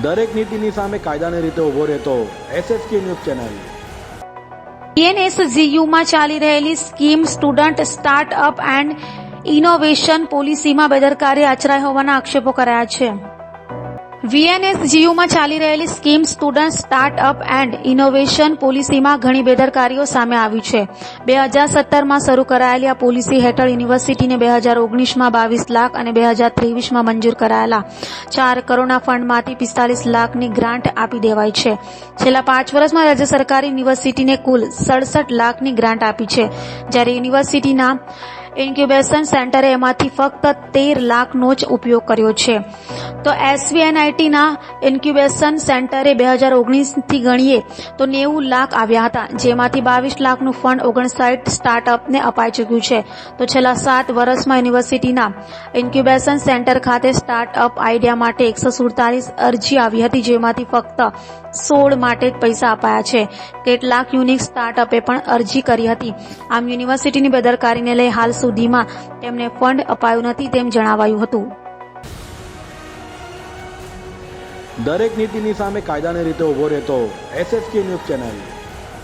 દરેક નીતિની સામે કાયદાની રીતે ઊભો રહેતો એસએસકે ન્યૂઝ ચેનલ. વીએનએસજીયુમાં ચાલી રહેલી scheme student startup and innovation પોલિસીમાં બેદરકારી આચરાઈ હોવાના આક્ષેપો કરાયા છે. વીએનએસજીયુમાં ચાલી રહેલી scheme student startup and innovation પોલિસીમાં ઘણી બેદરકારીઓ સામે આવી છે. બે હજાર સત્તરમાં શરૂ કરાયેલી આ પોલિસી હેઠળ યુનિવર્સિટીને બે હજાર ઓગણીસમાં બાવીસ લાખ અને બે હજાર ત્રેવીસમાં મંજૂર કરાયેલા ચાર કરોડના ફંડમાંથી પિસ્તાલીસ લાખની ગ્રાન્ટ આપી દેવાઈ છે. છેલ્લા પાંચ વર્ષમાં રાજ્ય સરકારે યુનિવર્સિટીને કુલ સડસઠ લાખની ગ્રાન્ટ આપી છે. જ્યારે યુનિવર્સિટીના ઇન્ક્યુબેશન સેન્ટરે એમાંથી ફક્ત તેર લાખનો જ ઉપયોગ કર્યો છે. તો એસવીએનઆઈટીના ઇન્ક્યુબેશન સેન્ટરે બે હજાર ઓગણીસથી ગણીએ તો નેવું લાખ આવ્યા હતા, જેમાંથી બાવીસ લાખનું ફંડ ઓગણસાઠ સ્ટાર્ટઅપને અપાઈ ચૂક્યું છે. તો છેલ્લા સાત વર્ષમાં યુનિવર્સિટીના ઇન્ક્યુબેશન સેન્ટર ખાતે સ્ટાર્ટઅપ આઈડિયા માટે એકસો સુડતાલીસ અરજી આવી હતી, જેમાંથી ફક્ત સોળ માટે જ પૈસા અપાયા છે. કેટલાક યુનિક સ્ટાર્ટઅપે પણ અરજી કરી હતી. આમ યુનિવર્સિટીની બેદરકારીને લઈ હાલ સુધીમાં તેમને ફંડ અપાયું નથી તેમ જણાવાયું હતું. દરેક નીતિની સામે કાયદાની રીતે ઊભો રહેતો એસએસકે ન્યૂઝ ચેનલ.